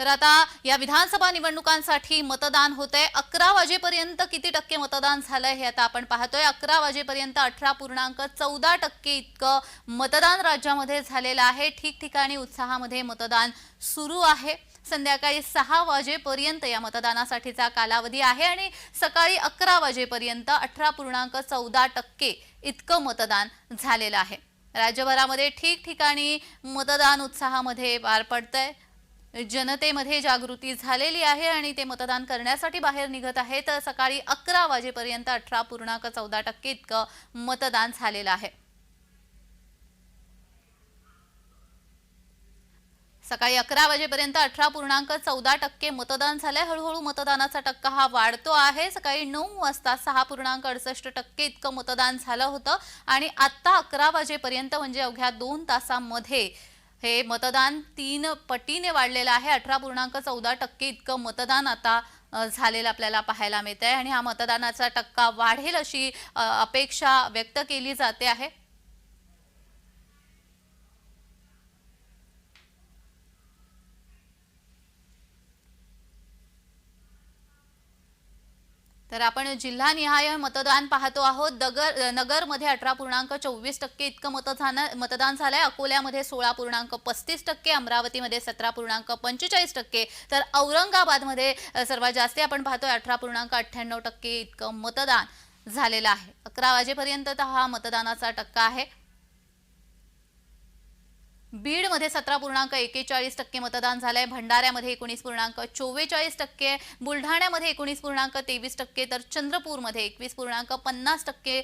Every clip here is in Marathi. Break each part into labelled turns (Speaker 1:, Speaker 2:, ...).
Speaker 1: तर आता या विधानसभा निवडणुकांसाठी मतदान होत आहे अकरा वाजेपर्यंत किती टक्के मतदान झालंय हे आता आपण पाहतोय. अकरा वाजेपर्यंत अठरा पूर्णांक चौदा टक्के इतकं मतदान राज्यामध्ये झालेलं आहे. ठिकठिकाणी उत्साहामध्ये मतदान सुरू आहे. संध्याकाळी सहा वाजेपर्यंत या मतदानासाठीचा कालावधी आहे आणि सकाळी अकरा वाजेपर्यंत अठरा पूर्णांक चौदा टक्के इतकं मतदान झालेलं आहे. राज्यभरामध्ये ठिकठिकाणी मतदान उत्साहामध्ये पार पडतंय. जनतेमध्ये जागृती झालेली आहे आणि ते मतदान करण्यासाठी बाहेर निघत आहे तर सकाळी अकरा वाजेपर्यंत अठरा पूर्णांक चौदा टक्के इतकं मतदान झालेलं आहे. सकाळी अकरा वाजेपर्यंत अठरा पूर्णांक चौदा टक्के मतदान झालंय. हळूहळू मतदानाचा टक्का हा वाढतो आहे. सकाळी नऊ वाजता सहा पूर्णांक अडसष्ट टक्के इतकं मतदान झालं होतं. आणि आत्ता अकरा वाजेपर्यंत म्हणजे अवघ्या दोन तासामध्ये हे मतदान तीन पटीने वाढलेलं आहे. अठरा पूर्णांक चौदा टक्के इतकं मतदान आता झालेलं आपल्याला पाहायला मिळत आहे आणि हा मतदानाचा टक्का वाढेल अशी अपेक्षा व्यक्त केली जाते आहे. तर आपण जिल्हानिहाय मतदान पाहतो आहोत. दगर नगरमध्ये अठरा पूर्णांक चोवीस टक्के इतकं मतदान मतदान झालंय. अकोल्यामध्ये सोळा पूर्णांक पस्तीस टक्के अमरावतीमध्ये सतरा पूर्णांक पंचेचाळीस टक्के. तर औरंगाबादमध्ये सर्वात जास्त आपण पाहतोय अठरा पूर्णांक अठ्ठ्याण्णव टक्के इतकं मतदान झालेलं आहे. अकरा वाजेपर्यंत हा मतदानाचा टक्का आहे. बीडमध्ये सतरा पूर्णांक एकेचाळीस टक्के मतदान झालंय. भंडाऱ्यामध्ये एकोणीस पूर्णांक चोवेचाळीस टक्के. बुलढाण्यामध्ये एकोणीस पूर्णांक तेवीस टक्के. तर चंद्रपूरमध्ये एकवीस पूर्णांक पन्नास टक्के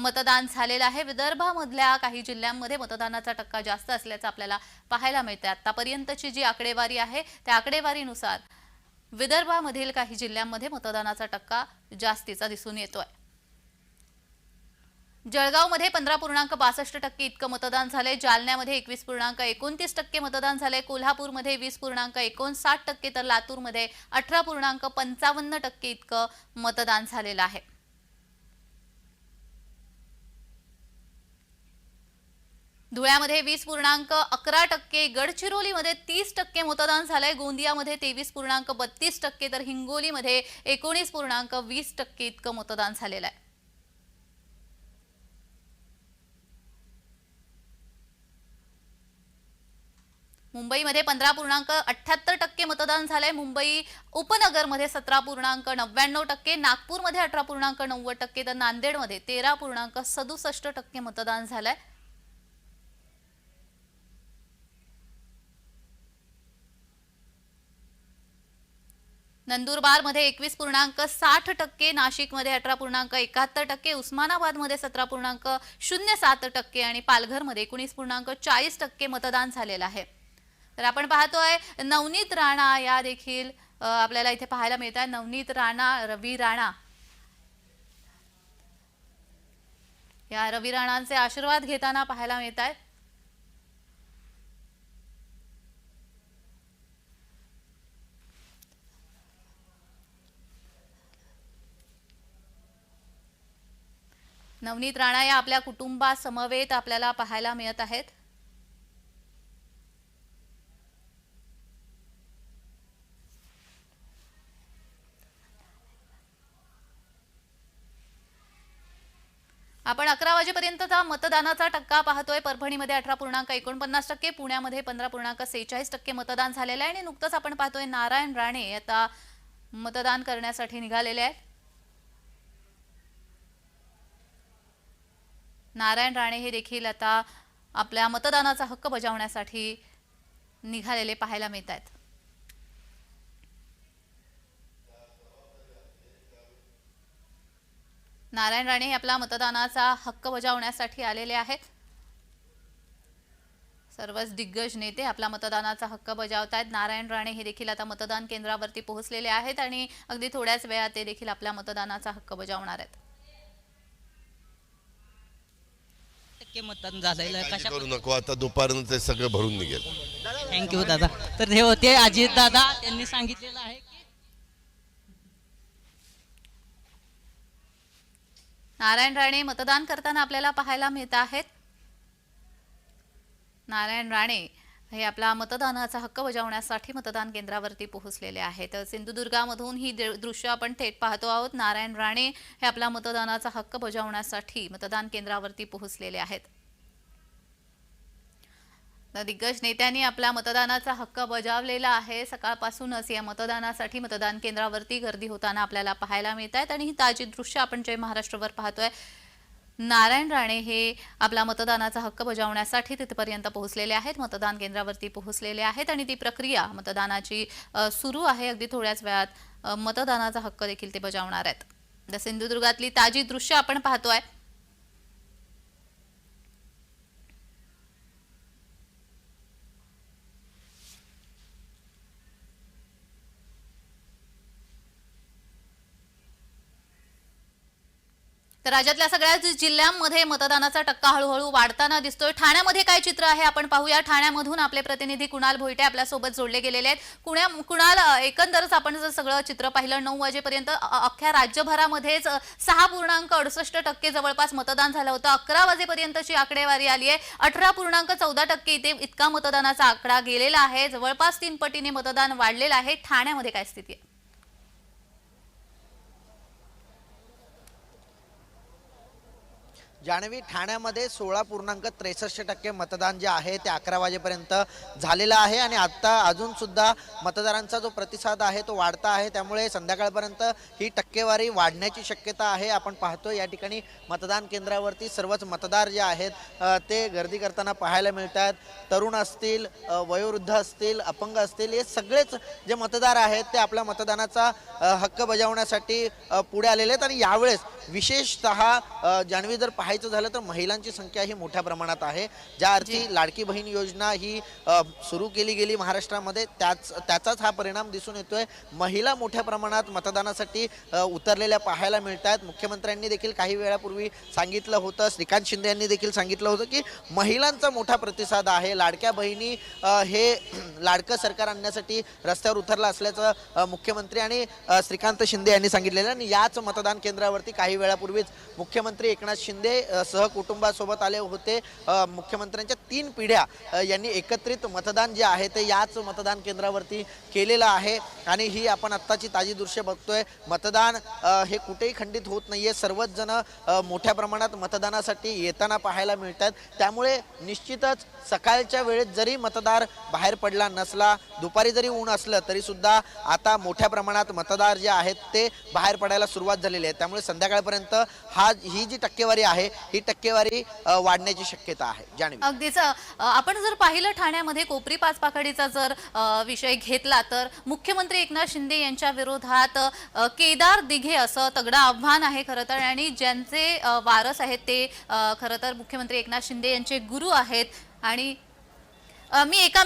Speaker 1: मतदान झालेलं आहे. विदर्भामधल्या काही जिल्ह्यांमध्ये मतदानाचा टक्का जास्त असल्याचं आपल्याला पाहायला मिळतं आतापर्यंतची जी आकडेवारी आहे त्या आकडेवारीनुसार विदर्भामधील काही जिल्ह्यांमध्ये मतदानाचा टक्का जास्तीचा दिसून येतोय. जळगावमध्ये पंधरा पूर्णांक बासष्ट टक्के इतकं मतदान झालंय. जालन्यामध्ये एकवीस पूर्णांक एकोणतीस टक्के मतदान झालंय. कोल्हापूरमध्ये वीस पूर्णांक एकोणसाठ टक्के तर लातूरमध्ये अठरा पूर्णांक पंचावन्न टक्के इतकं मतदान झालेलं आहे. धुळ्यामध्ये वीस पूर्णांक अकरा टक्के गडचिरोलीमध्ये तीस टक्के मतदान झालंय. गोंदियामध्ये तेवीस पूर्णांक बत्तीस टक्के तर हिंगोलीमध्ये एकोणीस पूर्णांक वीस टक्के इतकं मतदान झालेलं आहे. मुंबईमध्ये पंधरा पूर्णांक अठ्ठ्याहत्तर टक्के मतदान झालंय. मुंबई उपनगरमध्ये सतरा पूर्णांक नव्याण्णव टक्के नागपूरमध्ये अठरा पूर्णांक नव्वद टक्के तर नांदेडमध्ये तेरा पूर्णांक सदुसष्ट टक्के मतदान झालंय. नंदुरबारमध्ये एकवीस पूर्णांक साठ टक्के नाशिकमध्ये अठरा पूर्णांक एकाहत्तर टक्के उस्मानाबादमध्ये सतरा पूर्णांक शून्य सात टक्के आणि पालघरमध्ये एकोणीस पूर्णांक चाळीस टक्के मतदान झालेलं आहे. तर आपण पाहतोय नवनीत राणा या देखील आपल्याला इथे पाहायला मिळत आहे नवनीत राणा रवी राणा. या रवी राणांचे आशीर्वाद घेताना पाहायला मिळत आहेत नवनीत राणा या आपल्या कुटुंबासमवेत आपल्याला पाहायला मिळत आहेत. आपण अकरा वाजेपर्यंतचा मतदानाचा टक्का पाहतोय. परभणीमध्ये अठरा पूर्णांक एकोणपन्नास टक्के पुण्यामध्ये पंधरा पूर्णांक सेहेचाळीस टक्के मतदान झालेलं आहे. आणि नुकतंच आपण पाहतोय नारायण राणे आता मतदान करण्यासाठी निघालेले आहेत. नारायण राणे हे देखील आता आपल्या मतदानाचा हक्क बजावण्यासाठी निघालेले पाहायला मिळत आहेत नारायण राणे हे आपला मतदानाचा हक्क बजावण्यासाठी आलेले आहेत. सर्वच दिग्गज नेते आपला मतदानाचा हक्क बजावत आहेत नारायण राणे हे देखील आता मतदान केंद्रावरती पोहोचलेले आहेत आणि अगदी थोड्याच वेळात ते देखील आपल्या मतदानाचा हक्क बजावणार आहेत.
Speaker 2: टक्के मतदान झालेलं आहे.
Speaker 3: काळजी
Speaker 2: कशा
Speaker 3: करू नको. आता दुपारनं ते सगळं भरून निघेल.
Speaker 2: थँक्यू दादा. तर हे होते अजित दादा त्यांनी सांगितलेलं आहे की
Speaker 1: नारायण राणे मतदान करताना आपल्याला पाहायला मिळत आहेत. नारायण राणे हे आपला मतदानाचा हक्क बजावण्यासाठी मतदान केंद्रावरती पोहोचलेले आहेत. सिंधुदुर्गामधून ही दृ- दृश्य आपण थेट पाहतो आहोत. नारायण राणे हे आपला मतदानाचा हक्क बजावण्यासाठी मतदान केंद्रावरती पोहोचलेले आहेत. दिग्गज नेत्यांनी आपला मतदानाचा हक्क बजावलेला आहे. सकाळपासूनच या मतदानासाठी मतदान केंद्रावरती गर्दी होताना आपल्याला पाहायला मिळत आहेत आणि ही ताजी दृश्य आपण जय महाराष्ट्रवर पाहतोय नारायण राणे हे आपला मतदानाचा हक्क बजावण्यासाठी तिथपर्यंत पोहोचलेले आहेत मतदान केंद्रावरती पोहोचलेले आहेत आणि ती प्रक्रिया मतदानाची सुरू आहे. अगदी थोड्याच वेळात मतदानाचा हक्क देखील ते बजावणार आहेत. सिंधुदुर्गातली ताजी दृश्य आपण पाहतोय. तर राज्यातल्या सगळ्याच जिल्ह्यांमध्ये मतदानाचा टक्का हळूहळू वाढताना दिसतोय. ठाण्यामध्ये काय चित्र आहे आपण पाहूया. ठाण्यामधून आपले प्रतिनिधी कुणाल भोईटे आपल्यासोबत जोडले गेलेले आहेत. कुण्या कुणाल एकंदरच आपण जर सगळं चित्र पाहिलं नऊ वाजेपर्यंत अख्ख्या राज्यभरामध्येच सहा पूर्णांक अडुसष्ट टक्के जवळपास मतदान झालं होतं. अकरा वाजेपर्यंतची आकडेवारी आली आहे. अठरा पूर्णांक चौदा टक्के इथे इतका मतदानाचा आकडा गेलेला आहे. जवळपास तीन पटीने मतदान वाढलेलं आहे. ठाण्यामध्ये काय स्थिती आहे?
Speaker 4: जाणवी ठाण्यामध्ये सोळा पूर्णांक त्रेसष्ट टक्के मतदान जे आहे ते अकरा वाजेपर्यंत झालेलं आहे आणि आत्ता अजूनसुद्धा मतदारांचा जो प्रतिसाद आहे तो वाढता आहे. त्यामुळे संध्याकाळपर्यंत ही टक्केवारी वाढण्याची शक्यता आहे. आपण पाहतो या ठिकाणी मतदान केंद्रावरती सर्वच मतदार जे आहेत ते गर्दी करताना पाहायला मिळतात. तरुण असतील वयोवृद्ध असतील अपंग असतील हे सगळेच जे मतदार आहेत ते आपल्या मतदानाचा हक्क बजावण्यासाठी पुढे आलेले आहेत. आणि यावेळेस विशेषतः जाणवी जर पाहायचं झालं तर महिलांची संख्या ही मोठ्या प्रमाणात आहे. ज्या अर्थी लाडकी बहीण योजना ही सुरू केली गेली महाराष्ट्रामध्ये त्याच त्याचाच हा परिणाम दिसून येतोय. महिला मोठ्या प्रमाणात मतदानासाठी उतरलेल्या पाहायला मिळत आहेत मुख्यमंत्र्यांनी देखील काही वेळापूर्वी सांगितलं होतं श्रीकांत शिंदे यांनी देखील सांगितलं होतं की महिलांचा मोठा प्रतिसाद आहे. लाडक्या बहिणी हे लाडकं सरकार आणण्यासाठी रस्त्यावर उतरला असल्याचं मुख्यमंत्री आणि श्रीकांत शिंदे यांनी सांगितलेलं आणि याच मतदान केंद्रावरती काही वेळापूर्वीच मुख्यमंत्री एकनाथ शिंदे सहकुटुंबासोबत आले होते. मुख्यमंत्र्यांच्या तीन पिढ्या यांनी एकत्रित मतदान जे आहे ते याच मतदान केंद्रावरती केलेलं आहे. आणि ही आपण आत्ताची ताजी दृश्य बघतोय. मतदान हे कुठेही खंडित होत नाहीये. सर्वच जण मोठ्या प्रमाणात मतदानासाठी येताना पाहायला मिळतात त्यामुळे निश्चितच सकाळच्या वेळेत जरी मतदार बाहेर पडला नसला दुपारी जरी ऊन असलं तरीसुद्धा आता मोठ्या प्रमाणात मतदार जे आहेत ते बाहेर पडायला सुरुवात झालेली आहे. त्यामुळे संध्याकाळपर्यंत हा ही जी टक्केवारी आहे ही टक्केवारी वाढण्याची शक्यता आहे. जाणवी
Speaker 1: अगदीच आपण जर पाहिलं ठाण्यामध्ये कोपरी पाचपाखडीचा जर विषय घेतला तर मुख्यमंत्री एकनाथ शिंदे यांच्या विरोधात केदार दिघे असं तगडं आव्हान आहे खरं तर. आणि ज्यांचे वारस आहेत ते खरं तर मुख्यमंत्री एकनाथ शिंदे यांचे गुरु आहेत. आणि मी एका